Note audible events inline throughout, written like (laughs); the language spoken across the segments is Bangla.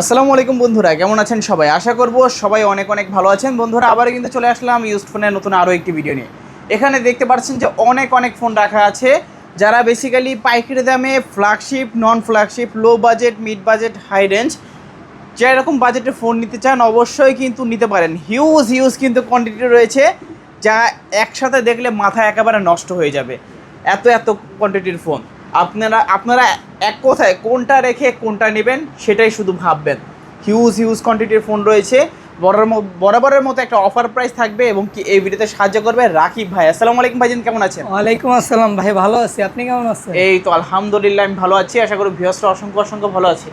আসসালামু আলাইকুম বন্ধুরা, কেমন আছেন সবাই? আশা করব সবাই অনেক অনেক ভালো আছেন। বন্ধুরা আবার কিন্তু চলে আসলাম ইউজড ফোনের নতুন আরও একটি ভিডিও নিয়ে। এখানে দেখতে পাচ্ছেন যে অনেক অনেক ফোন রাখা আছে। যারা বেসিক্যালি পাইকারি দামে flagship non flagship low budget mid budget high range যেরকম বাজেটের ফোন নিতে চান, অবশ্যই কিন্তু নিতে পারেন। হিউজ হিউজ কিন্তু কোয়ান্টিটি রয়েছে, যা একসাথে দেখলে মাথা একেবারে নষ্ট হয়ে যাবে। এত এত কোয়ান্টিটির ফোন আপনারা আপনারা এক কথায় কোনটা রেখে কোনটা নেবেন সেটাই শুধু ভাববেন। হিউজ হিউজ কোয়ান্টিটির ফোন রয়েছে। বরাবর বরাবরের মতো একটা অফার প্রাইস থাকবে এবং কি এই ভিডিওতে সাহায্য করবে রাকিব ভাই। আসসালামু আলাইকুম ভাইজান কেমন আছেন? ওয়ালাইকুম আসসালাম ভাই ভালো আছি। আপনি কেমন আছেন? এই তো আলহামদুলিল্লাহ আমি ভালো আছি। আশা করি ভিউসরা অসংখ্য অসংখ্য ভালো আছে।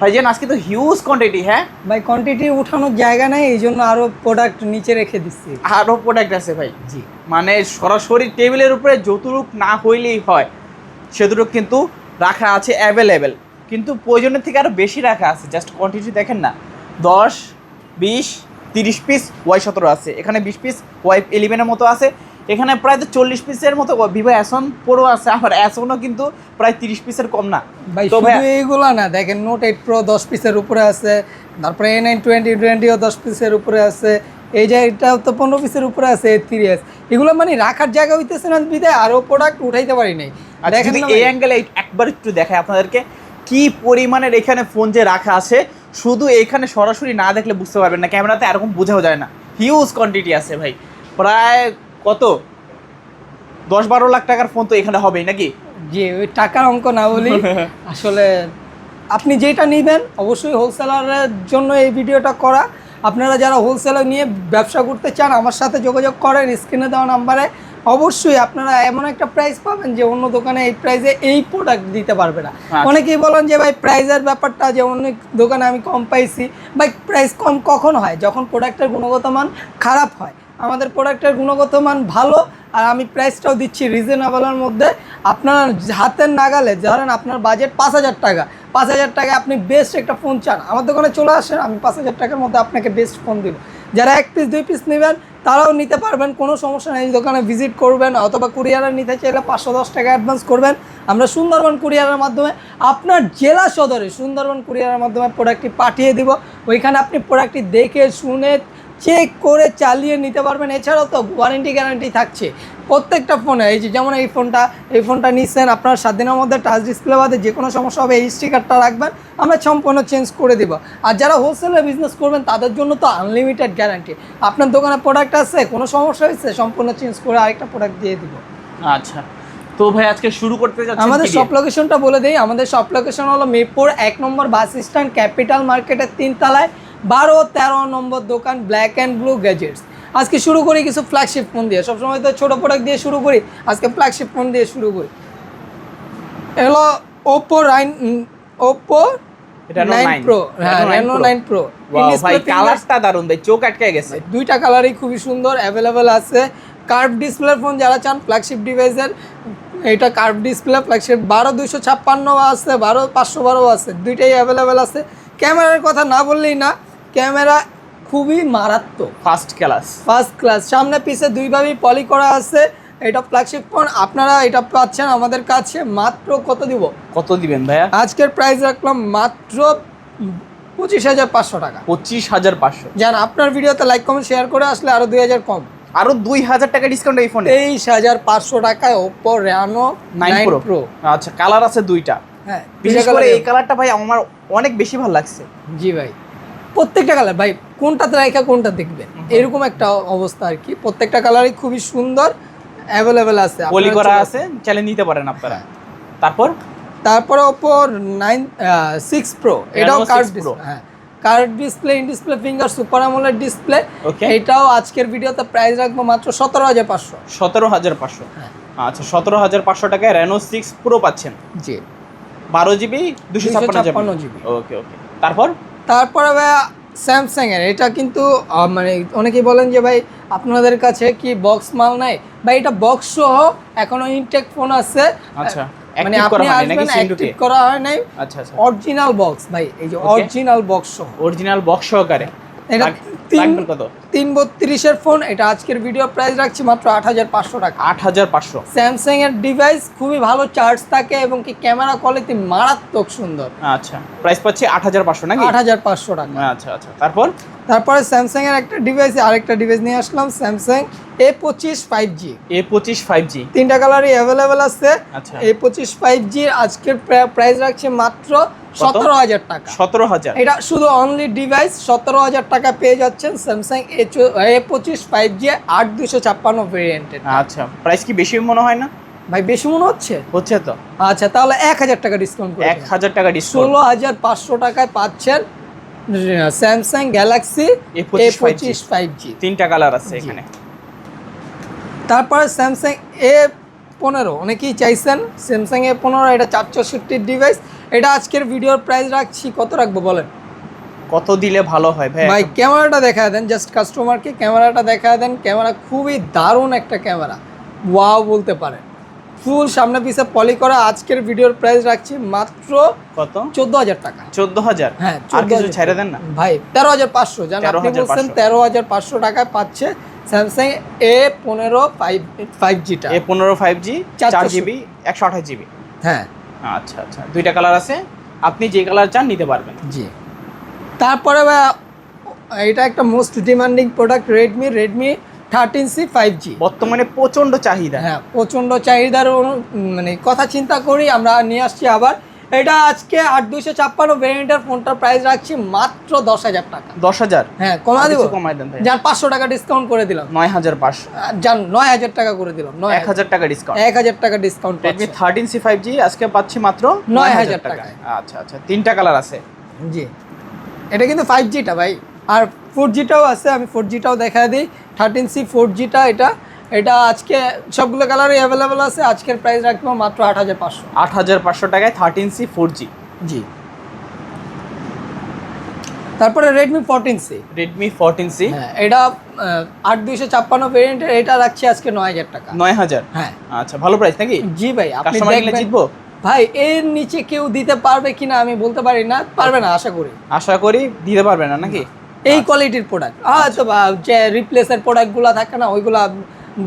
ভাইজান আজকে তো হিউজ কোয়ান্টিটি হ্যাঁ? ভাই কোয়ান্টিটি উঠানোর জায়গা নাই এই জন্য আরও প্রোডাক্ট নিচে রেখে দিচ্ছি। আরও প্রোডাক্ট আছে ভাই। জি। মানে সরাসরি টেবিলের উপরে যতটুক না হইলেই হয় সেতুটুক কিন্তু রাখা আছে অ্যাভেলেবেল কিন্তু প্রয়োজনের থেকে আরও বেশি রাখা আছে। জাস্ট কোয়ান্টিটি দেখেন না। দশ বিশ তিরিশ পিস ওয়াই সতেরো আছে। এখানে বিশ পিস ওয়াই ইলেভেনের মতো আছে। এখানে প্রায় তো চল্লিশ পিসের মতো ভিভো অ্যাসন প্রো আছে। আবার অ্যাসনও কিন্তু প্রায় তিরিশ পিসের কম না। ভাই তো শুধু ভাই এইগুলা না দেখেন নোট এইট প্রো দশ পিসের উপরে আছে। তারপরে এ নাইন টোয়েন্টি টোয়েন্টিও দশ পিসের উপরে আছে। এই যে এটা তো পনেরো পিসের উপরে আছে থ্রি এস এগুলো মানে রাখার জায়গা হইতেছে না বিদায় আরও প্রোডাক্ট উঠাইতে পারি নাই। আচ্ছা দেখেন এই অ্যাঙ্গেলে একবার একটু দেখায় আপনাদেরকে কি পরিমাণের এখানে ফোন যে রাখা আছে শুধু এখানে সরাসরি না দেখলে বুঝতে পারবেন না ক্যামেরাতে এরকম বোঝাও যায় না। হিউজ কোয়ান্টিটি আছে ভাই। প্রায় কত? দশ বারো লাখ টাকার ফোন তো এখানে হবেই নাকি? যে ওই টাকার অঙ্ক না বলি। (laughs) আসলে আপনি যেটা নেবেন অবশ্যই হোলসেলারের জন্য এই ভিডিওটা করা। আপনারা যারা হোলসেলার নিয়ে ব্যবসা করতে চান আমার সাথে যোগাযোগ করেন স্ক্রিনে দেওয়া নাম্বারে। অবশ্যই আপনারা এমন একটা প্রাইস পাবেন যে অন্য দোকানে এই প্রাইসে এই প্রোডাক্ট দিতে পারবে না। আচ্ছা। অনেকেই বলেন যে ভাই প্রাইসের ব্যাপারটা যে অনেক দোকানে আমি কম পাইছি। বা প্রাইস কম কখন হয়? যখন প্রোডাক্টের গুণগত মান খারাপ হয়। আমাদের প্রোডাক্টের গুণগত মান ভালো, আর আমি প্রাইসটাও দিচ্ছি রিজনেবলের মধ্যে। আপনার হাতের নাগালে, ধরেন আপনার বাজেট পাঁচ হাজার টাকা, পাঁচ হাজার টাকায় আপনি বেস্ট একটা ফোন চান। আমার দোকানে চলে আসেন, আমি পাঁচ হাজার টাকার মধ্যে আপনাকে বেস্ট ফোন দিব। যারা এক পিস দুই পিস নেবেন, তারাও নিতে পারবেন, কোনো সমস্যা নেই। দোকানে ভিজিট করবেন, অথবা কুরিয়ারে নিতে চাইলে পাঁচশো দশ টাকা অ্যাডভান্স করবেন। আমরা সুন্দরবন কুরিয়ারের মাধ্যমে আপনার জেলা সদরে সুন্দরবন কুরিয়ারের মাধ্যমে প্রোডাক্টটি পাঠিয়ে দিব। ওইখানে আপনি প্রোডাক্টটি দেখে, শুনে চেক করে চালিয়ে নিতে পারবেন। এছাড়াও তো ওয়ারেন্টি গ্যারান্টি থাকছে। প্রত্যেকটা ফোনে এই যে যেমন এই ফোনটা এই ফোনটা নিচ্ছেন আপনার সাত দিনের মধ্যে টাচ ডিসপ্লে বাদে যে কোনো সমস্যা হবে এই স্টিকারটা রাখবেন আমরা সম্পূর্ণ চেঞ্জ করে দেবো। আর যারা হোলসেলে বিজনেস করবেন তাদের জন্য তো আনলিমিটেড গ্যারান্টি আপনার দোকানে প্রোডাক্ট আছে কোনো সমস্যা হয়েছে সম্পূর্ণ চেঞ্জ করে আরেকটা প্রোডাক্ট দিয়ে দিব। আচ্ছা। তো ভাই আজকে শুরু করতে যাচ্ছি আমাদের শপ লোকেশনটা বলে দিই আমাদের শপ লোকেশন হলো মিরপুর এক নম্বর বাস স্ট্যান্ড ক্যাপিটাল মার্কেটের তিনতলায়। বারো তেরো নম্বর দোকান ব্ল্যাক অ্যান্ড ব্লু গ্যাজেটস আজকে শুরু করি কিছু ফ্ল্যাগশিপ ফোন দিয়ে। সবসময় তো ছোটো প্রোডাক্ট দিয়ে শুরু করি আজকে ফ্ল্যাগশিপ ফোন দিয়ে শুরু করি। এগুলো Oppo Reno Oppo Reno nine 9 pro Reno 9 Reno Pro। Nine pro কালারটা দারুণ ভাই চোখ আটকে গেছে। দুইটা কালারই খুবই সুন্দর অ্যাভেলেবেল আছে। কার্ভ ডিসপ্লের ফোন যারা চান ফ্ল্যাগশিপ ডিভাইসের এটা কার্ভ ডিসপ্লে ফ্ল্যাগশিপ বারো দুইশো ছাপ্পান্ন আছে বারো পাঁচশো বারো আছে দুইটাই অ্যাভেলেবেল আছে। ক্যামেরার কথা না বললেই না ক্যামেরা খুবই মারাত্মক। ফার্স্ট ক্লাস ফার্স্ট ক্লাস সামনে পিছে দুইভাবেই পলি করা আছে। এটা ফ্ল্যাগশিপ ফোন আপনারা এটা পাচ্ছেন আমাদের কাছে মাত্র কত দিব? কত দিবেন ভাইয়া? আজকের প্রাইস রাখলাম মাত্র পঁচিশ হাজার পাঁচশো টাকা। পঁচিশ হাজার পাঁচশো। জান আপনার ভিডিওতে লাইক কমেন্ট শেয়ার করে আসলে আরও দুই হাজার কম। আরও দুই হাজার টাকা ডিসকাউন্ট এই ফোনে তেইশ হাজার পাঁচশো টাকায় ওপো রেনো নাইন প্রো আচ্ছা কালার আছে দুইটা। হ্যাঁ বিশেষ করে এই কালারটা ভাই আমার অনেক বেশি ভালো লাগছে। জি ভাই। প্রত্যেকটা কালার ভাই কোনটাতে রাখা কোনটা দেখবেন? এরকম একটা অবস্থা আর কি। প্রত্যেকটা কালারই খুবই সুন্দর অ্যাভেলেবেল আছে। পলি করা আছে চ্যালেঞ্জ নিতে পারেন আপনারা। তারপর? তারপরে ওপো নাইন সিক্স প্রো এটাও কার্ড Pro। হ্যাঁ। Curved display in display finger super আমলের ডিসপ্লে. এটাও আজকের ভিডিওতে প্রাইস রাখব মাত্র সতেরো হাজার পাঁচশো। সতেরো হাজার পাঁচশো। হ্যাঁ। আচ্ছা সতেরো হাজার পাঁচশো টাকায় রেনো সিক্স প্রো পাচ্ছেন। জি। বারো জিবি দুশো ছাপ্পান্ন জিবি ওকে ওকে তারপর? তারপরে ভাই স্যামসাং এর। এটা কিন্তু মানে অনেকেই বলেন যে ভাই আপনাদের কাছে কি বক্স মাল নাই? ভাই এটা বক্স সহ এখনও ইনটেক ফোন আছে। আচ্ছা মানে করা আপনি আসবেন অ্যাক্টিভ করা হয় নাই। আচ্ছা আচ্ছা। অরিজিনাল বক্স ভাই এই যে অরিজিনাল বক্স সহ। অরিজিনাল বক্স সহকারে। এটা তিন বত্রিশের ফোন এটা আজকের ভিডিও প্রাইস রাখছি মাত্র আট হাজার পাঁচশো টাকা। আট হাজার পাঁচশো। স্যামসাং এর ডিভাইস খুবই ভালো চার্জ থাকে এবং কি ক্যামেরা কোয়ালিটি মারাত্মক সুন্দর। আচ্ছা প্রাইস পাচ্ছি আট হাজার পাঁচশো নাকি? আট হাজার পাঁচশো টাকা। আচ্ছা আচ্ছা তারপর? তারপরে স্যামসাং এর একটা ডিভাইস আরেকটা ডিভাইস নিয়ে আসলাম স্যামসাং এ পঁচিশ ফাইভ জি এ পঁচিশ ফাইভ জি তিনটা কালারই অ্যাভেলেবেল আছে। আচ্ছা। এ পঁচিশ ফাইভ জি আজকের প্রাইস রাখছে মাত্র সতেরো হাজার টাকা। সতেরো হাজার। এটা শুধু অনলি ডিভাইস সতেরো হাজার টাকা পেয়ে যাচ্ছেন স্যামসাং এ এ পঁচিশ ফাইভ জি আট দুশো ছাপ্পান্ন ভেরিয়েন্টের আচ্ছা প্রাইস কি বেশি মনে হয় না? ভাই বেশি মনে হচ্ছে? হচ্ছে তো। আচ্ছা তাহলে এক হাজার টাকা ডিসকাউন্ট এক হাজার টাকা ডিসকাউন্ট ষোলো হাজার পাঁচশো টাকায় পাচ্ছেন স্যামসাং গ্যালাক্সি এ A25 পঁচিশ ফাইভ জি তিনটা কালার আছে এখানে। তারপরে স্যামসাং এ পনেরো অনেকেই চাইছেন স্যামসাং এ পনেরো এটা চার চৌষট্টির ডিভাইস এটা আজকের ভিডিওর প্রাইস রাখছি কত রাখব বলেন? কত দিলে ভালো হয় ভাই? ভাই ক্যামেরাটা দেখা দেন জাস্ট কাস্টমারকে ক্যামেরাটা দেখা দেন। ক্যামেরা খুবই দারুণ একটা ক্যামেরা। ওয়াও বলতে পারেন। ফুল সামনে পিছে পলি করা আজকের ভিডিওর প্রাইস রাখছি মাত্র কত? চোদ্দ হাজার টাকা। চোদ্দ হাজার? হ্যাঁ আর কিছু ছেড়ে দেন না? ভাই তেরো হাজার পাঁচশো। জান আপনি বলছেন তেরো হাজার পাঁচশো টাকায় পাচ্ছে স্যামসাং এ পনেরো ফাইভ ফাইভ জিটা এ পনেরো ফাইভ জি চার জিবি একশো আঠাশ জিবি হ্যাঁ। আচ্ছা আচ্ছা। দুইটা কালার আছে। আপনি যে কালার চান নিতে পারবেন। জি। তারপরে এটা একটা most demanding product Redmi Redmi thirteen C five G বর্তমানে প্রচণ্ড চাহিদা। হ্যাঁ প্রচণ্ড চাহিদার মানে কথা চিন্তা করি আমরা নিয়ে আসছি আবার। এটা আজকে আট দুইশো ছাপ্পান্ন ভ্যারিয়েন্টের ফোনটার প্রাইস রাখছি মাত্র দশ হাজার টাকা। দশ হাজার? হ্যাঁ কমা দিব? কমাই দেন যান পাঁচশো টাকা ডিসকাউন্ট করে দিলাম। নয় হাজার পাঁচশো। যান নয় হাজার টাকা করে দিলাম নয় এক হাজার টাকা ডিসকাউন্ট এক হাজার টাকা discount Redmi thirteen C five G আজকে পাচ্ছি মাত্র 9,000 টাকা। টাকায়। আচ্ছা আচ্ছা তিনটা কালার আছে। জি। এটা কিন্তু ফাইভ জিটা ভাই। আর ফোর জিটাও আছে আমি ফোর জিটাও দেখা দিই। থার্টিন সি ফোর জিটা এটা এটা আজকে সবগুলো কালারই অ্যাভেলেবেল আছে আজকের প্রাইস রাখব মাত্র আট হাজার পাঁচশো। আট হাজার পাঁচশো টাকায় থার্টিন সি ফোর জি। জি তারপরে Redmi fourteen C Redmi fourteen C এটা আট দুইশো ছাপ্পান্ন ভেরিয়েন্টের এটা রাখছি আজকে নয় হাজার টাকা। নয় হাজার? হ্যাঁ। আচ্ছা ভালো প্রাইস নাকি? জি ভাই আপনি জিতবো? ভাই এর নিচে কেউ দিতে পারবে কিনা আমি বলতে পারি না পারবে না আশা করি। আশা করি দিতে পারবে না নাকি? এই কোয়ালিটির প্রোডাক্ট হয়তো বা যে রিপ্লেসের প্রোডাক্টগুলো থাকে না ওইগুলা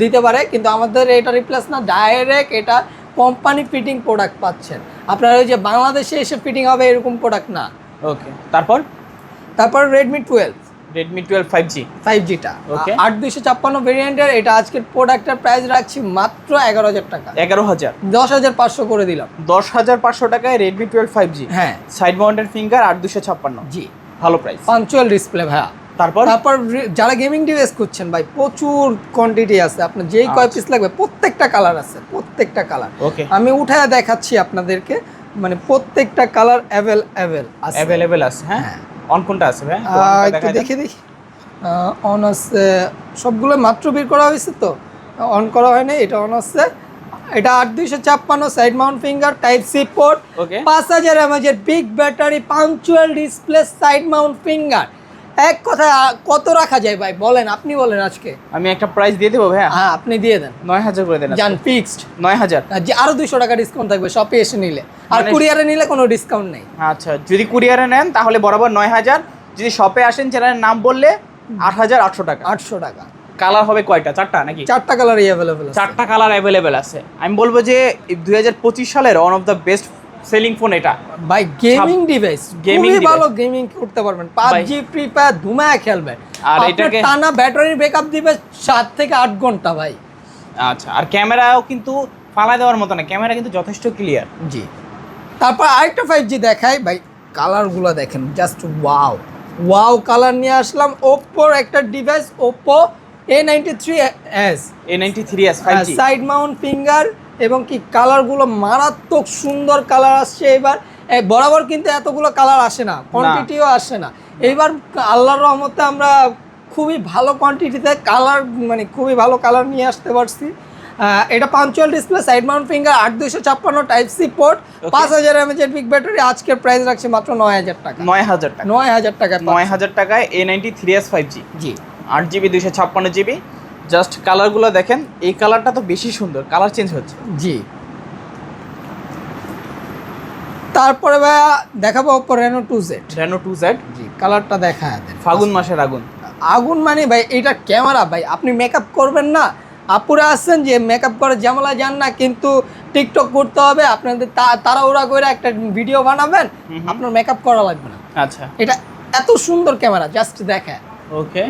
দিতে পারে কিন্তু আমাদের এটা রিপ্লেস না ডাইরেক্ট এটা কোম্পানি ফিটিং প্রোডাক্ট পাচ্ছেন। আপনার ওই যে বাংলাদেশে এসে ফিটিং হবে এরকম প্রোডাক্ট না। ওকে তারপর? তারপর Redmi twelve Redmi twelve five G five জিটা okay আট দুশো ছাপ্পান্ন ভেরিয়েন্টের এটা আজকের প্রোডাক্টের প্রাইস রাখছি মাত্র এগারো হাজার টাকা। এগারো হাজার। দশ হাজার পাঁচশো করে দিলাম। দশ হাজার পাঁচশো টাকায় রেডমি টুয়েলভ ফাইভ জি হ্যাঁ। সাইড মাউন্টেড ফিঙ্গার আট দুশো ছাপ্পান্ন। জি। ভালো প্রাইস পাঞ্চুয়াল ডিসপ্লে ভাইয়া। তারপর? তারপর যারা গেমিং ডিভাইস করছেন ভাই প্রচুর কোয়ান্টিটি আছে। আপনার যেই কয় পিস লাগবে প্রত্যেকটা কালার আছে প্রত্যেকটা কালার ওকে আমি উঠায় দেখাচ্ছি আপনাদেরকে মানে প্রত্যেকটা কালার অ্যাভেল অ্যাভেল আছে। অ্যাভেলেবেল আছে হ্যাঁ? হ্যাঁ। অন কোনটা আছে ভাই? একটু দেখে দেখি। অন আছে সবগুলো মাত্র বের করা হয়েছে তো? অন করা হয়নি এটা অন আছে। এটা আট দুইশো ছাপ্পান্ন side mount finger type C port পাঁচ হাজার এমএজের big battery punch hole display side mount finger এক কথা কত রাখা যায় ভাই? বলেন আপনি বলেন আজকে। আমি একটা প্রাইস দিয়ে দেবো ভাই হ্যাঁ আপনি দিয়ে দেন। নয় হাজার করে দেন যান ফিক্সড নয় হাজার। যে আরও দুইশো টাকা ডিসকাউন্ট থাকবে শপে এসে নিলে। আর মানে- কুরিয়ারে নিলে কোনো ডিসকাউন্ট নেই। আচ্ছা যদি কুরিয়ারে নেন তাহলে বরাবর নয় হাজার। যদি শপে আসেন চ্যানেলের নাম বললে আট হাজার আটশো টাকা। আটশো টাকা। কালার হবে কয়টা? চারটা নাকি? চারটা কালারই অ্যাভেলেবেল আছে। চারটা কালার অ্যাভেলেবেল আছে। আমি বলব যে দুই হাজার পঁচিশ সালের one of the best selling phone এটা। ভাই গেমিং ডিভাইস গেমিং ভালো গেমিং করতে পারবেন। পাবজি ফ্রি ফায়ার ধুমায় খেলবেন আর এটাকে- টানা ব্যাটারি ব্যাকআপ দিবে সাত থেকে আট ঘণ্টা ভাই। আচ্ছা আর ক্যামেরাও কিন্তু ফালা দেওয়ার মতো না। ক্যামেরা কিন্তু যথেষ্ট ক্লিয়ার জি। তারপর আরেকটা ফাইভ জি দেখাই। ভাই কালারগুলো দেখেন জাস্ট ওয়াও ওয়াও কালার নিয়ে আসলাম। ওপ্পোর একটা device Oppo A ninety three S A ninety three S side mount finger এবং কি কালারগুলো মারাত্মক সুন্দর কালার আসছে এবার। বরাবর কিন্তু এতগুলো কালার আসে না কোয়ান্টিটিও আসে না। এইবার আল্লাহর রহমতে আমরা খুবই ভালো কোয়ান্টিটিতে কালার মানে খুবই ভালো কালার নিয়ে আসতে পারছি। এটা punch hole display side mount finger আট দুশো ছাপ্পান্ন টাইপ সি পোর্ট পাঁচ হাজার এমএচের বিগ ব্যাটারি আজকের প্রাইস রাখছে মাত্র নয় হাজার টাকা। নয় হাজার টাকা। নয় হাজার টাকা নয় হাজার টাকায় A ninety three S five G জি। আট জিবি দুইশো ছাপ্পান্ন জিবি জাস্ট কালারগুলো দেখেন এই কালারটা তো বেশি সুন্দর কালার চেঞ্জ হচ্ছে। জি। তারপরে ভাইয়া দেখাবো Oppo Reno two Z Reno two Z জি কালারটা দেখা ফাগুন মাসের আগুন। আগুন মানে ভাই এটা ক্যামেরা ভাই আপনি মেকআপ করবেন না। আপুরা আসছেন যে মেকআপ করে জামালা যান না কিন্তু টিকটক করতে হবে আপনাদের তাড়াহুড়া করে একটা ভিডিও বানাবেন আপনার মেকআপ করা লাগবে না। আচ্ছা। এটা এত সুন্দর ক্যামেরা জাস্ট দেখে ওকে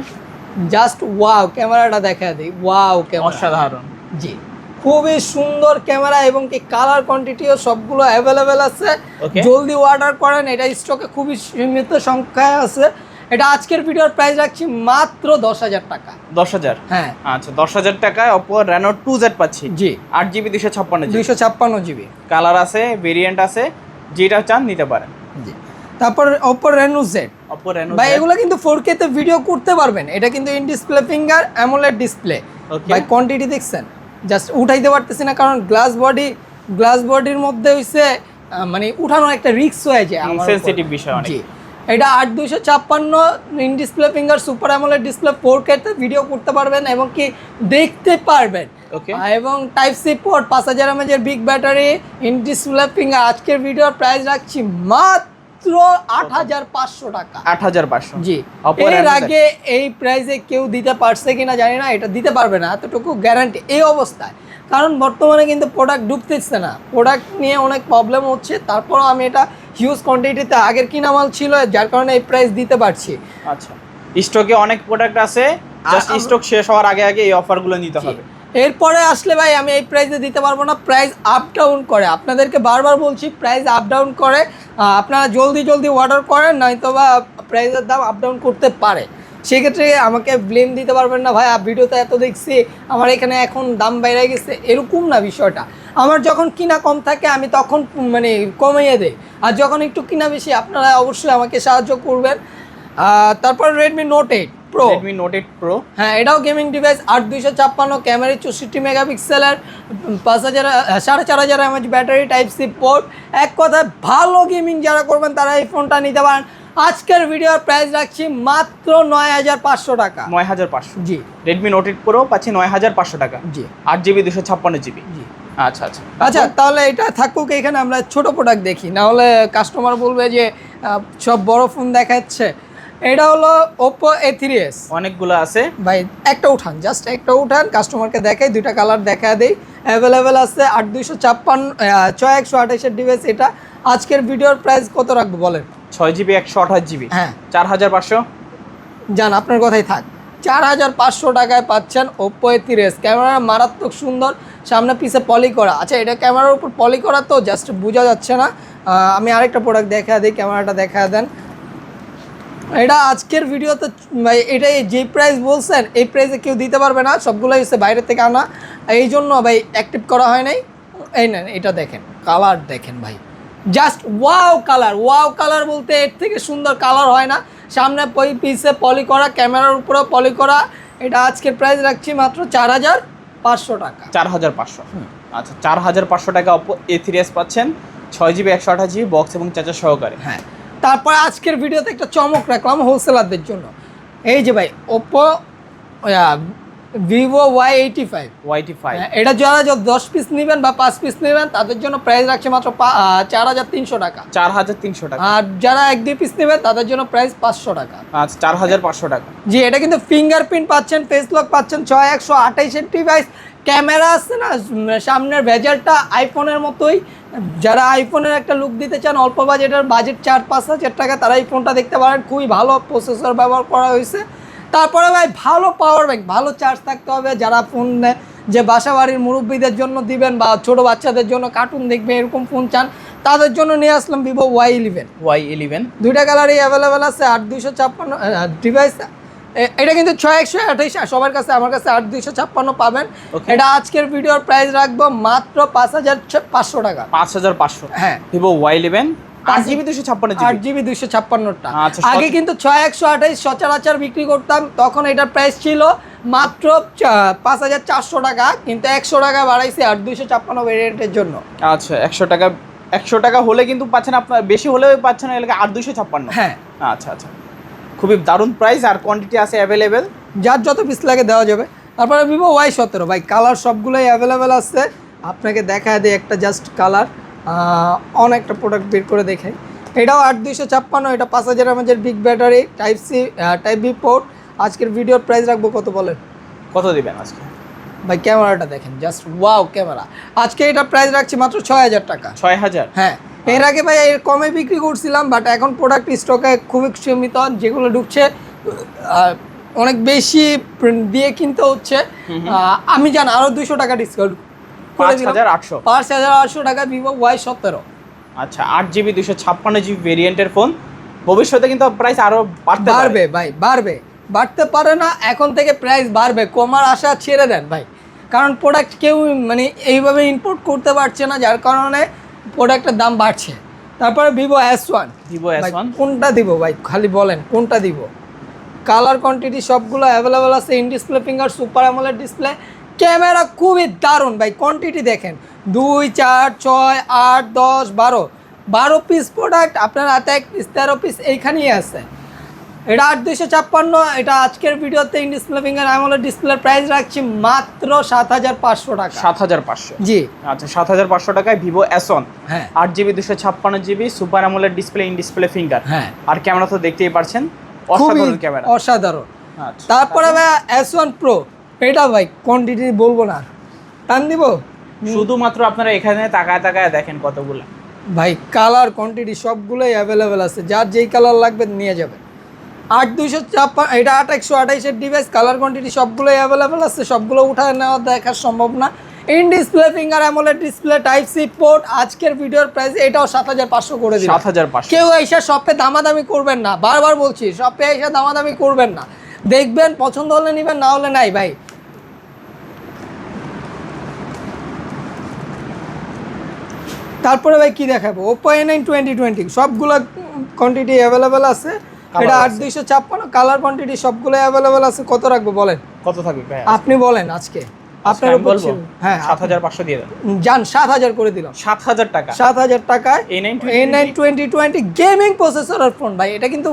জাস্ট ওয়াও ক্যামেরাটা দেখা দিই। ওয়াও ক্যামেরা অসাধারণ। জি। খুবই সুন্দর ক্যামেরা এবং কি কালার কোয়ান্টিটিও সবগুলো অ্যাভেলেবেল আছে। জলদি অর্ডার করেন এটা স্টকে খুবই সীমিত সংখ্যায় আছে। এটা আজকের ভিডিওর প্রাইস রাখছি মাত্র দশ হাজার টাকা। দশ হাজার? হ্যাঁ। আচ্ছা দশ হাজার টাকায় অপো রেনো টু জেড পাচ্ছি। জি। আট জিবি দুশো ছাপ্পান্ন দুইশো ছাপ্পান্ন জিবি কালার আছে ভেরিয়েন্ট আছে যেটা চান নিতে পারেন। জি। তারপর Oppo Reno Z Oppo Reno ভাই এগুলো কিন্তু ফোর তে ভিডিও করতে পারবেন। এটা কিন্তু in display finger AMOLED display. ভাই কোয়ান্টিটি দেখছেন? জাস্ট উঠাইতে পারতেছি না কারণ গ্লাস বডি গ্লাস বডির মধ্যে হইছে মানে উঠানো একটা রিস্ক হয়ে যায় আমার। সেন্সিটিভ বিষয় অনেক। এটা আট দুইশো ছাপ্পান্ন in display finger super AMOLED display four তে ভিডিও করতে পারবেন এবং কি দেখতে পারবেন। এবং টাইপ সি পোর্ট পাঁচ হাজার এমএজের big battery in display finger আজকের ভিডিওর প্রাইস রাখছি মাত্র আট হাজার পাঁচশো টাকা। আট হাজার পাঁচশো। জি। এর আগে এই প্রাইসে কেউ দিতে পারছে কিনা জানি না এটা দিতে পারবে না এতটুকু গ্যারান্টি এই অবস্থায়। কারণ বর্তমানে কিন্তু প্রোডাক্ট ঢুকতেছে না। প্রোডাক্ট নিয়ে অনেক প্রবলেম হচ্ছে তারপরও আমি এটা হিউজ কোয়ান্টিটিতে আগের কিনা মাল ছিল যার কারণে এই প্রাইস দিতে পারছি। আচ্ছা। স্টকে অনেক প্রোডাক্ট আছে জাস্ট স্টক শেষ হওয়ার আগে আগে এই অফারগুলো নিতে হবে। এরপরে আসলে ভাই, আমি এই প্রাইসে দিতে পারব না। প্রাইস আপ ডাউন করে। আপনাদেরকে বারবার বলছি প্রাইস আপ ডাউন করে। আপনারা জলদি জলদি অর্ডার করেন নয়তো বা প্রাইসের দাম আপ ডাউন করতে পারে। সেক্ষেত্রে আমাকে ব্লেম দিতে পারবেন না ভাই। ভিডিওতে এত দেখছি, আমার এখানে এখন দাম বেড়ে গেছে। এরকম না বিষয়টা। আমার যখন কিনা কম থাকে, আমি তখন মানে কমিয়ে দেই। আর যখন একটু কিনা বেশি, আপনারা অবশ্যই আমাকে সাহায্য করবেন। তারপর Redmi note eight pro Redmi note eight pro হ্যাঁ এটাও গেমিং ডিভাইস আট দুইশো ছাপ্পান্ন ক্যামেরা চৌষট্টি মেগাপিক্সেলের পাঁচ হাজার সাড়ে চার হাজার M A H battery type C port এক কথায় ভালো গেমিং যারা করবেন তারা এই ফোনটা নিতে পারেন। আজকের ভিডিওর প্রাইস রাখছি মাত্র নয় হাজার পাঁচশো টাকা। নয় হাজার পাঁচশো। জি। রেডমি নোট এইট প্রো পাচ্ছি নয় হাজার পাঁচশো টাকা। জি। আট জিবি দুশো ছাপ্পান্ন জিবি জি। আচ্ছা আচ্ছা। আচ্ছা তাহলে এটা থাকুক এখানে আমরা ছোট প্রোডাক্ট দেখি। না হলে কাস্টমার বলবে যে সব বড় ফোন দেখাচ্ছে। এটা হলো ওপো থ্রি এস অনেকগুলো আছে। ভাই একটা উঠান জাস্ট একটা উঠান কাস্টমারকে দেখাই দুইটা কালার দেখা দেই। অ্যাভেলেবেল আছে আট দুইশো ছাপ্পান্ন ছয় একশো আঠাশের ডিভাইস এটা। আজকের ভিডিওর প্রাইস কত রাখব বলেন? ছয় জিবি একশো আঠাশ জিবি। হ্যাঁ। চার হাজার পাঁচশো? যান আপনার কথাই থাক। চার হাজার পাঁচশো টাকায় পাচ্ছেন ওপ্পো এ তিরিশ ক্যামেরা মারাত্মক সুন্দর সামনে পিছে পলি করা। আচ্ছা এটা ক্যামেরার উপর পলি করা তো জাস্ট বোঝা যাচ্ছে না। আমি আরেকটা প্রোডাক্ট দেখা দিই ক্যামেরাটা দেখা দেন। এটা আজকের ভিডিওতে ভাই এটা যে প্রাইস বলছেন এই প্রাইসে কেউ দিতে পারবে না সবগুলোই হচ্ছে বাইরে থেকে আনা। এই জন্য ভাই অ্যাক্টিভ করা হয় নাই। এই নেন এটা দেখেন কালার দেখেন ভাই। Just wow colour wow colour বলতে এর থেকে সুন্দর কালার হয় না। সামনে পিসে পলি করা ক্যামেরার উপরেও পলি করা। এটা আজকের প্রাইস রাখছি মাত্র চার হাজার পাঁচশো টাকা। চার হাজার পাঁচশো। আচ্ছা চার হাজার পাঁচশো টাকা অপো এ থ্রি এস পাচ্ছেন। ছয় জিবি একশো আঠাশ জিবি বক্স এবং চার্জার সহকারে। হ্যাঁ। তারপর আজকের ভিডিওতে একটা চমক রাখলাম হোলসেলারদের জন্য। এই যে ভাই Oppo Vivo Y eighty five Y T five এটা যারা দশ পিস নেবেন বা পাঁচ পিস নেবেন তাদের জন্য প্রাইস রাখছে মাত্র চার হাজার তিনশো টাকা। চার হাজার তিনশো টাকা। আর যারা এক দুই পিস নেবেন তাদের জন্য প্রাইস পাঁচশো টাকা। আচ্ছা চার হাজার পাঁচশো টাকা। জি এটা কিন্তু ফিঙ্গারপ্রিন্ট পাচ্ছেন ফেস লক পাচ্ছেন ছয় একশো আঠাইশের ডিভাইস ক্যামেরা আছে না সামনের ভেজালটা আইফোনের মতোই। যারা আইফোনের একটা লুক দিতে চান অল্প বাজেটের বাজেট চার পাঁচ হাজার টাকা তারা এই ফোনটা দেখতে পারেন। খুবই ভালো প্রসেসর ব্যবহার করা হয়েছে। তারপরে ভাই ভালো পাওয়ার ব্যাংক ভালো চার্জ থাকতে হবে। যারা ফোন নেয় যে বাসা বাড়ির মুরব্বীদের জন্য দিবেন বা ছোট বাচ্চাদের জন্য কার্টুন দেখবে এরকম ফোন চান তাদের জন্য নিয়ে আসলাম Vivo Y eleven Y eleven দুইটা কালারই অ্যাভেলেবেল আছে আট দুইশো ছাপ্পান্ন ডিভাইস এটা কিন্তু ছয় একশো আঠাইশ সবার কাছে আমার কাছে আট দুইশো ছাপ্পান্ন পাবেন। এটা আজকের ভিডিওর প্রাইস রাখব মাত্র পাঁচ হাজার পাঁচশো টাকা। পাঁচ হাজার পাঁচশো। হ্যাঁ। ভিভো ওয়াই ইলেভেন ছাপ্পান্নটা। আচ্ছা, আগে কিন্তু ছয় একশো আঠাইশ সচরাচর বিক্রি করতাম তখন এটার প্রাইস ছিল মাত্র পাঁচ হাজার চারশো টাকা কিন্তু একশো টাকা বাড়াইছে আট দুইশো ছাপ্পান্ন ভেরিয়েন্টের জন্য। আচ্ছা একশো টাকা একশো টাকা হলে কিন্তু পাচ্ছেন আপনার বেশি হলেও পাচ্ছেন এলাকা আট দুশো ছাপ্পান্ন। হ্যাঁ। আচ্ছা আচ্ছা। খুবই দারুণ প্রাইস আর কোয়ান্টিটি আছে অ্যাভেলেবেল যার যত পিস লাগে দেওয়া যাবে। তারপরে ভিভো ওয়াই সতেরো ভাই কালার সবগুলোই অ্যাভেলেবেল আছে। আপনাকে দেখায় দিই একটা জাস্ট কালার অনেকটা প্রোডাক্ট বের করে দেখাই। এটাও আট দুইশো ছাপ্পান্ন এটা পাঁচ হাজার এমএজের big battery type C type B port আজকের ভিডিওর প্রাইস রাখব কত বলেন? কত দিবেন আজকে? ভাই ক্যামেরাটা দেখেন জাস্ট ওয়াও ক্যামেরা। আজকে এটা প্রাইস রাখছি মাত্র ছয় হাজার টাকা। ছয় হাজার? হ্যাঁ এর আগে ভাই এর কমে বিক্রি করছিলাম বাট এখন প্রোডাক্ট স্টকে খুবই সীমিত যেগুলো ঢুকছে অনেক বেশি দিয়ে কিনতে হচ্ছে। আমি জান আরও দুশো টাকা ডিসকাউন্ট পাঁচ হাজার আটশো। পাঁচ হাজার আটশো টাকা ভিভো ওয়াই সতেরো। আচ্ছা আট জিবি দুশো ছাপ্পান্ন জিবি ভেরিয়েন্টের ফোন। ভবিষ্যতে কিন্তু প্রাইস আরও বাড়তে বাড়বে ভাই বাড়বে। বাড়তে পারে না এখন থেকে প্রাইস বাড়বে। কমার আশা ছেড়ে দেন ভাই। কারণ প্রোডাক্ট কেউ মানে এইভাবে ইম্পোর্ট করতে পারছে না যার কারণে প্রোডাক্টের দাম বাড়ছে। তারপরে Vivo S one. Vivo S one? কোনটা দিব ভাই? খালি বলেন কোনটা দিব? কালার কোয়ান্টিটি সবগুলো অ্যাভেলেবেল আছে in display finger super AMOLED display camera খুবই দারুণ ভাই কোয়ান্টিটি দেখেন। দুই চার ছয় আট দশ বারো। বারো পিস প্রোডাক্ট আপনার হাতে এক পিস তেরো পিস এইখানেই আছে। এটা আট দুইশো ছাপ্পান্ন এটা আজকের ভিডিওতে in display finger AMOLED display price রাখছি মাত্র সাত হাজার পাঁচশো টাকা। সাত হাজার পাঁচশো। জি। আচ্ছা সাত হাজার পাঁচশো টাকায় ভিভো এস ওয়ান হ্যাঁ। আট জিবি দুশো ছাপ্পান্ন G B super AMOLED display in display finger হ্যাঁ। আর ক্যামেরা তো দেখতেই পারছেন অসাধারণ ক্যামেরা। অসাধারণ। আচ্ছা। তারপরে ভাই এস ওয়ান প্রো এটা ভাই কোয়ান্টিটি বলব না। টান দিব? শুধুমাত্র আপনারা এখানে তাকায় তাকায় দেখেন কতগুলো। ভাই কালার কোয়ান্টিটি সবগুলোই অ্যাভেলেবেল আছে। যার যেই কালার লাগবে নিয়ে যাবেন আট দুইশো চাপ্পান এটা আট একশো আঠাইশের ডিভাইস কালার কোয়ান্টিটি সবগুলোই অ্যাভেলেবেল আছে। সবগুলো উঠায় নেওয়া দেখা সম্ভব না। In display finger AMOLED display type C port আজকের ভিডিওর প্রাইস এটাও সাত হাজার পাঁচশো করে দিন সাত হাজার পাঁচশো। কেউ এসে শপে দামাদামি করবেন না। বারবার বলছি শপে এসে দামাদামি করবেন না। দেখবেন পছন্দ হলে নেবেন না হলে নাই ভাই। তারপরে ভাই কি দেখাবো? Oppo A nine twenty twenty সবগুলো কোয়ান্টিটি অ্যাভেলেবেল আছে। এটা আট দুইশো ছাপ্পান্ন কালার কোয়ান্টিটি সবগুলো অ্যাভেলেবেল আছে। কত রাখব বলেন? কত থাকবে আপনি বলেন আজকে। আপনার বলব। হ্যাঁ সাত হাজার পাঁচশো দিয়ে দেন। যান সাত হাজার করে দিলাম। সাত হাজার টাকা। সাত হাজার টাকায় A9 A nine twenty twenty gaming প্রসেসরের ফোন ভাই। এটা কিন্তু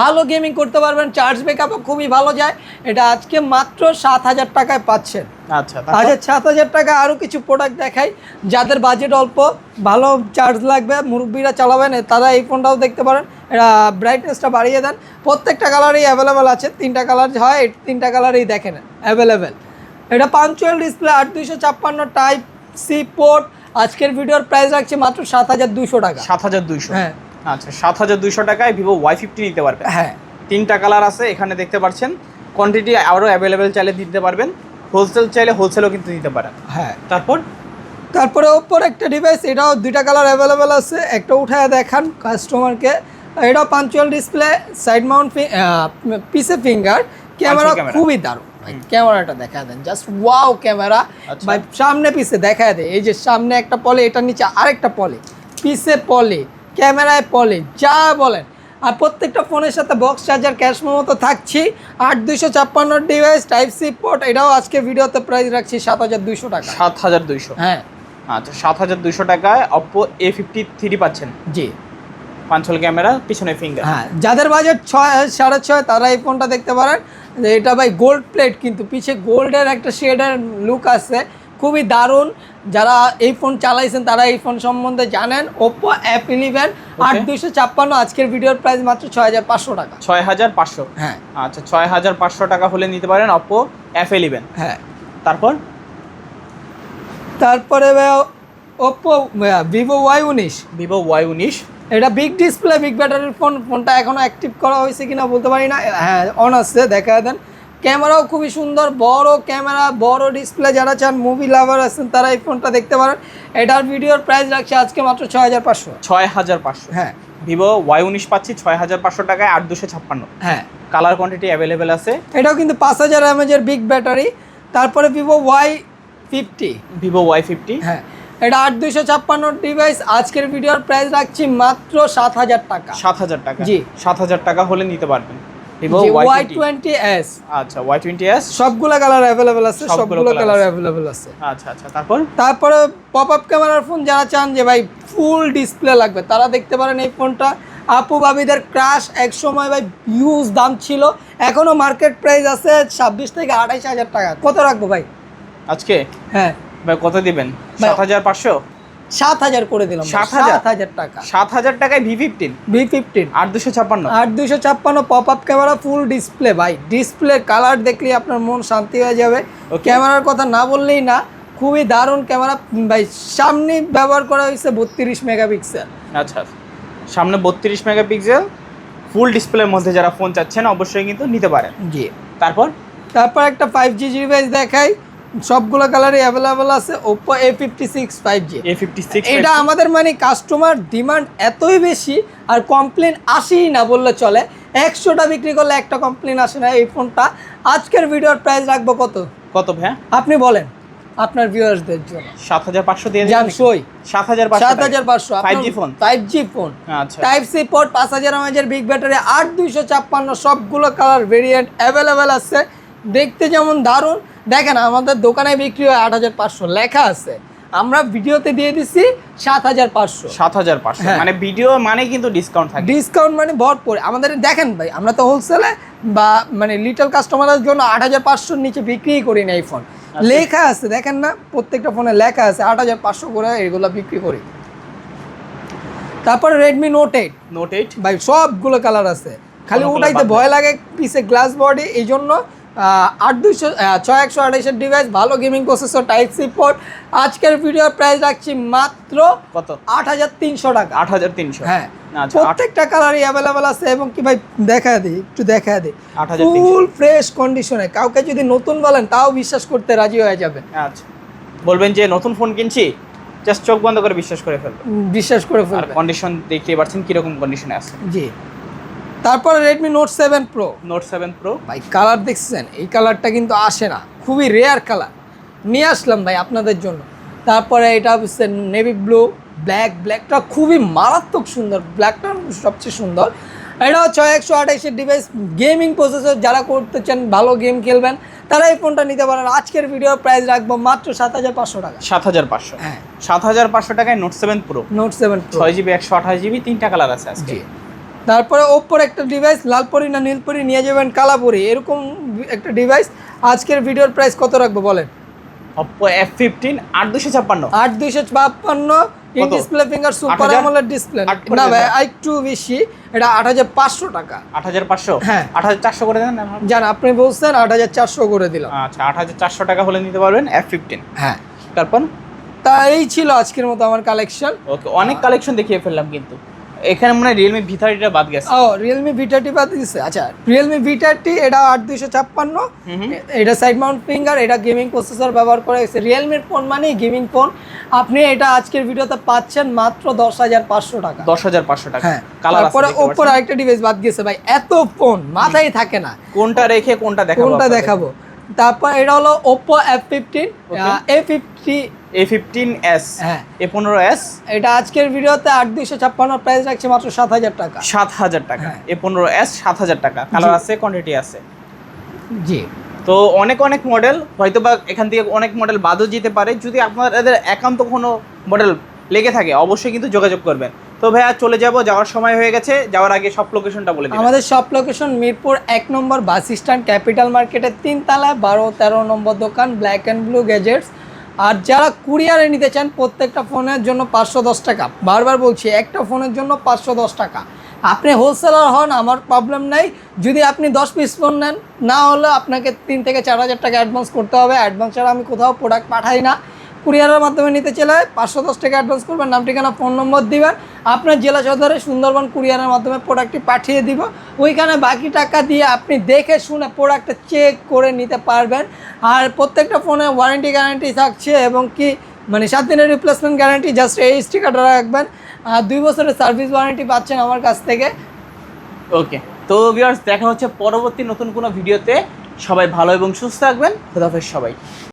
ভালো গেমিং করতে পারবেন চার্জ ব্যাকআপ খুবই ভালো যায়। এটা আজকে মাত্র সাত হাজার টাকায় পাচ্ছেন। আচ্ছা আচ্ছা সাত হাজার টাকা আরও কিছু প্রোডাক্ট দেখাই। যাদের বাজেট অল্প ভালো চার্জ লাগবে মুরব্বীরা চালাবেন তারা এই ফোনটাও দেখতে পারেন। এটা ব্রাইটনেসটা বাড়িয়ে দেন। প্রত্যেকটা কালারই অ্যাভেলেবেল আছে। তিনটা কালার হয় এই তিনটা কালারই দেখেন অ্যাভেলেবেল এটা পাঞ্চুয়াল ডিসপ্লে আট দুইশো ছাপ্পান্ন টাইপ সি পোর্ট আজকের ভিডিওর প্রাইস রাখছি মাত্র সাত হাজার দুশো টাকা। সাত হাজার দুইশো। হ্যাঁ। আচ্ছা সাত হাজার দুইশো টাকায় ভিভো ওয়াই ফিফটি নিতে পারবেন। হ্যাঁ। তিনটা কালার আছে এখানে দেখতে পাচ্ছেন। কোয়ান্টিটি আরও অ্যাভেলেবেল চাইলে দিতে পারবেন। হোলসেল চাইলে হোলসেলও কিন্তু দিতে পারেন। হ্যাঁ। তারপর? তারপরে ওপর একটা ডিভাইস এটাও দুইটা কালার অ্যাভেলেবেল আছে। একটা উঠায় দেখান কাস্টমারকে এটাও পাঞ্চুয়াল ডিসপ্লে সাইড মাউন্ট পিসে ফিঙ্গার ক্যামেরা খুবই দারুণ। ভাই ক্যামেরাটা দেখা দেন। Just wow camera. ভাই সামনে পিছে দেখা দেয়। এই যে সামনে একটা পলে এটার নিচে আরেকটা পলে। পিসে পলে ক্যামেরায় পলে যা বলেন। আর প্রত্যেকটা ফোনের সাথে বক্স চার্জার ক্যাশ মেমো তো থাকছি। আট দুইশো ছাপ্পান্ন ডিভাইস টাইপ সি পোর্ট এটাও আজকে ভিডিওতে প্রাইস রাখছি সাত হাজার দুইশো টাকা। সাত হাজার দুইশো। হ্যাঁ। আচ্ছা সাত হাজার দুইশো টাকায় অপো এ ফিফটি থ্রি পাচ্ছেন। জি। পাঞ্চল ক্যামেরা পিছনে ফিঙ্গার হ্যাঁ যাদের বাজেট ছয় সাড়ে ছয় তারা এই ফোনটা দেখতে পারেন। এটা ভাই গোল্ড প্লেট কিন্তু পিছে গোল্ডের একটা শেডের লুক আছে খুবই দারুণ। যারা এই ফোন চালাইছেন তারা এই ফোন সম্বন্ধে জানেন। ওপো অ্যাপ ইলেভেন আট দুইশো ছাপ্পান্ন আজকের ভিডিওর প্রাইস মাত্র ছয় হাজার পাঁচশো টাকা। ছয় হাজার পাঁচশো। হ্যাঁ। আচ্ছা ছয় হাজার পাঁচশো টাকা হলে নিতে পারেন অপো এফ ইলেভেন হ্যাঁ। তারপর? তারপরে ওপো ভিভো ওয়াই উনিশ। ভিভো ওয়াই উনিশ। এটা বিগ ডিসপ্লে বিগ ব্যাটারির ফোন ফোনটা এখনও অ্যাক্টিভ করা হয়েছে কিনা বলতে পারি না। হ্যাঁ অন আছে দেখা দেন। ক্যামেরাও খুবই সুন্দর বড় ক্যামেরা বড় ডিসপ্লে যারা চান মুভি লাভার আছেন তারা এই ফোনটা দেখতে পারেন। এটার ভিডিওর প্রাইস রাখছে আজকে মাত্র ছয় হাজার পাঁচশো। ছয় হাজার পাঁচশো। হ্যাঁ। ভিভো ওয়াই উনিশ পাচ্ছি ছয় হাজার পাঁচশো টাকায় আট দুশো ছাপ্পান্ন। হ্যাঁ। কালার কোয়ান্টিটি অ্যাভেলেবেল আছে। এটাও কিন্তু পাঁচ হাজার এমএজের বিগ ব্যাটারি তারপরে Vivo Y fifty. Vivo Y fifty. হ্যাঁ। এটা আট দুইশো ছাপ্পান্ন ডিভাইস আজকের ভিডিওর প্রাইস রাখছি মাত্র সাত হাজার টাকা। সাত হাজার টাকা? জি। সাত হাজার টাকা হলে নিতে পারবেন। ওয়াই টোয়েন্টি এস আচ্ছা ওয়াই টোয়েন্টি এস সবগুলো কালার অ্যাভেলেবেল আছে সবগুলো সবগুলো কালার অ্যাভেলেবেল আছে। আচ্ছা আচ্ছা তারপর? তারপরে পপ আপ ক্যামেরার ফোন যারা চান যে ভাই ফুল ডিসপ্লে লাগবে তারা দেখতে পারেন এই ফোনটা আপু বাবিদের ক্রাশ এক সময় ভাই ইউজ দাম ছিল। এখনও মার্কেট প্রাইস আছে ছাব্বিশ থেকে আঠাইশ হাজার টাকা। কত রাখব ভাই? আজকে? হ্যাঁ। ভাই কত দিবেন? সাত হাজার পাঁচশো? সাত হাজার করে দিলাম 7,000? সাত হাজার? টাকা। সাত হাজার টাকায় ভি ফিফটিন? V fifteen. আট দুশো ছাপ্পান্ন? আট দুইশো ছাপ্পান্ন pop up camera full display ভাই। ডিসপ্লে কালার দেখলেই আপনার মন শান্তি হয়ে যাবে. ক্যামেরার কথা না বললেই না খুবই দারুণ ক্যামেরা ভাই সামনে ব্যবহার করা হয়েছে বত্রিশ মেগাপিক্সেল। আচ্ছা। সামনে বত্রিশ মেগাপিক্সেল ফুল ডিসপ্লের মধ্যে যারা ফোন চাচ্ছেন অবশ্যই কিন্তু নিতে পারেন। জি। তারপর? তারপর একটা ফাইভ জি ডিভাইস দেখাই। সবগুলো কালারই অ্যাভেলেবেল আছে Oppo A fifty six five G A fifty six এটা আমাদের মানে কাস্টমার ডিমান্ড এতই বেশি আর কমপ্লেন আসেই না বললে চলে। একশোটা বিক্রি করলে একটা কমপ্লেন আসে না এই ফোনটা আজকের ভিডিওর প্রাইস রাখব কত? কত ভাইয়া? আপনি বলেন আপনার ভিউয়ার্সদের জন্য। সাত হাজার পাঁচশো দিয়ে জান সই সাত হাজার পাঁচশো সাত হাজার পাঁচশো। Five G phone five G phone আচ্ছা। টাইপ সি পোর্ট পাঁচ হাজার এমএজের বিগ ব্যাটারি আট দুইশো ছাপ্পান্ন সবগুলো কালার ভেরিয়েন্ট অ্যাভেলেবেল আছে। দেখতে যেমন দারুণ। দেখেন আমাদের দোকানে বিক্রি হয় আট হাজার পাঁচশো লেখা আছে। আমরা ভিডিওতে দিয়ে দিচ্ছি সাত হাজার পাঁচশো। সাত হাজার পাঁচশো। হ্যাঁ। মানে ভিডিও মানে কিন্তু ডিসকাউন্ট থাকে। ডিসকাউন্ট মানে ভরপুর। আমাদের দেখেন ভাই আমরা তো হোলসেলে বা মানে লিটল কাস্টমারের জন্য আট হাজার পাঁচশোর নিচে বিক্রিই করি না এই ফোন লেখা আছে দেখেন না প্রত্যেকটা ফোনে লেখা আছে আট হাজার পাঁচশো করে এগুলো বিক্রি করি। তারপরে Redmi Note eight Note eight ভাই সবগুলো কালার আছে। খালি ওটাইতে ভয় লাগে পিসে গ্লাস বডি এই জন্য আট দুইশো ছয় একশো আড়াইশের ডিভাইস ভালো gaming processor type C port আজকের ভিডিওর প্রাইস রাখছি মাত্র কত? আট হাজার তিনশো টাকা। আট হাজার তিনশো। হ্যাঁ। আচ্ছা প্রত্যেকটা কালারই অ্যাভেলেবেল আছে এবং কি ভাই দেখা দিই একটু দেখা দিই। 8,300 ফুল ফ্রেশ কন্ডিশনে কাউকে যদি নতুন বলেন তাও বিশ্বাস করতে রাজি হয়ে যাবে আচ্ছা। বলবেন যে নতুন ফোন কিনছি জাস্ট চোখ বন্ধ করে বিশ্বাস করে ফেলব। বিশ্বাস করে আর ফেলবে কন্ডিশন দেখতে পাচ্ছেন কীরকম কন্ডিশনে আছে। জি। তারপরে Redmi Note seven Pro Note seven Pro ভাই কালার দেখছেন? এই কালারটা কিন্তু আসে না। খুবই রেয়ার কালার নিয়ে আসলাম ভাই আপনাদের জন্য। তারপরে এটা হচ্ছে নেভি ব্লু ব্ল্যাক ব্ল্যাকটা খুবই মারাত্মক সুন্দর। ব্ল্যাকটা সবচেয়ে সুন্দর। এটা ছয় একশো আঠাইশের ডিভাইস গেমিং প্রসেসর যারা করতে চান ভালো গেম খেলবেন তারা এই ফোনটা নিতে পারেন। আজকের ভিডিওর প্রাইস রাখব মাত্র সাত হাজার পাঁচশো টাকা। সাত হাজার পাঁচশো। হ্যাঁ। সাত হাজার পাঁচশো টাকায় Note seven Pro Note seven ছয় জিবি একশো আঠাশ জিবি তিনটা কালার আছে আজকে। তারপরে ওপ্পোর একটা ডিভাইস লালপরি না নীলপরি নিয়ে যাবেন কালাপুরি এরকম একটা ডিভাইস আজকের ভিডিওর প্রাইস কত রাখব বলেন? অপ্পো এফ ফিফটিন আট দুশো ছাপ্পান্ন আট দুইশো ছাপ্পান্ন in display finger super 8,000? Display না ভাই? একটু বেশি এটা আট হাজার পাঁচশো টাকা। আট হাজার পাঁচশো? হ্যাঁ। আট হাজার চারশো করে দেন জান আপনি বলছেন আট হাজার চারশো করে দিলাম। আচ্ছা আট হাজার চারশো টাকা হলে নিতে পারবেন এফ ফিফটিন হ্যাঁ। তারপর? তা এই ছিল আজকের মতো আমার কালেকশন ওকে অনেক কালেকশন দেখিয়ে ফেললাম কিন্তু। এখানে মনে হয় রিয়েলমি ভি থার্টিটা বাদ গেছে। ও রিয়েলমি ভি থার্টি বাদ গেছে আচ্ছা রিয়েলমি ভি থার্টি এটা আট দুইশো ছাপ্পান্ন। এটা সাইড মাউন্ট ফিঙ্গার এটা গেমিং প্রসেসর ব্যবহার করে গেছে রিয়েলমির ফোন মানেই গেমিং ফোন আপনি এটা আজকের ভিডিওতে পাচ্ছেন মাত্র দশ হাজার পাঁচশো টাকা। দশ হাজার পাঁচশো টাকা। হ্যাঁ তারপরে ওপর আরেকটা ডিভাইস বাদ গেছে ভাই। এত ফোন মাথায় থাকে না। কোনটা রেখে কোনটা দেখাবো কোনটা দেখাবো? তারপর এটা হলো Oppo F fifteen A fifty A fifteen S হ্যাঁ। এ পনেরো এস এটা আজকের ভিডিওতে আট দুইশো ছাপ্পান্ন প্রাইস রাখছে মাত্র সাত হাজার টাকা। সাত হাজার টাকা। এ পনেরো এস সাত হাজার টাকা। কালার আছে কোয়ান্টিটি আছে। জি। তো অনেক অনেক মডেল হয়তো বা এখান থেকে অনেক মডেল বাদও যেতে পারে। যদি আপনাদের একান্ত কোনো মডেল লেগে থাকে অবশ্যই কিন্তু যোগাযোগ করবেন। তো ভাইয়া চলে যাব যাওয়ার সময় হয়ে গেছে। যাওয়ার আগে সব লোকেশনটা বলে দিন আমাদের সব লোকেশন মিরপুর এক নম্বর বাস স্ট্যান্ড ক্যাপিটাল মার্কেটের তিন তলায় বারো তেরো নম্বর দোকান ব্ল্যাক অ্যান্ড ব্লু গ্যাজেটস আর যারা কুরিয়ারে নিতে চান, প্রত্যেকটা ফোনের জন্য পাঁচশো দশ টাকা। বারবার বলছি, একটা ফোনের জন্য পাঁচশো দশ টাকা। আপনি হোলসেলার হন, আমার প্রবলেম নাই। যদি আপনি দশ পিস ফোন নেন, না হলে আপনাকে তিন থেকে চার হাজার টাকা অ্যাডভান্স করতে হবে। অ্যাডভান্স ছাড়া আমি কোথাও প্রোডাক্ট পাঠাই না। কুরিয়ারের মাধ্যমে নিতে চাইলে পাঁচশো দশ টাকা অ্যাডভান্স করবেন। নাম, ঠিকানা ফোন নম্বর দিবেন। আপনার জেলা সদরে সুন্দরবন কুরিয়ারের মাধ্যমে প্রোডাক্টটি পাঠিয়ে দিব। ওইখানে বাকি টাকা দিয়ে আপনি দেখে শুনে প্রোডাক্টটা চেক করে নিতে পারবেন। আর প্রত্যেকটা ফোনে ওয়ারেন্টি গ্যারান্টি থাকছে এবং কি মানে সাত দিনের রিপ্লেসমেন্ট গ্যারান্টি জাস্ট এই স্টিকারটা রাখবেন। আর দুই বছরের সার্ভিস ওয়ারেন্টি পাচ্ছেন আমার কাছ থেকে। ওকে তো ভিউয়ার্স দেখা হচ্ছে পরবর্তী নতুন কোনো ভিডিওতে সবাই ভালো এবং সুস্থ থাকবেন। খোদাফেজ সবাই।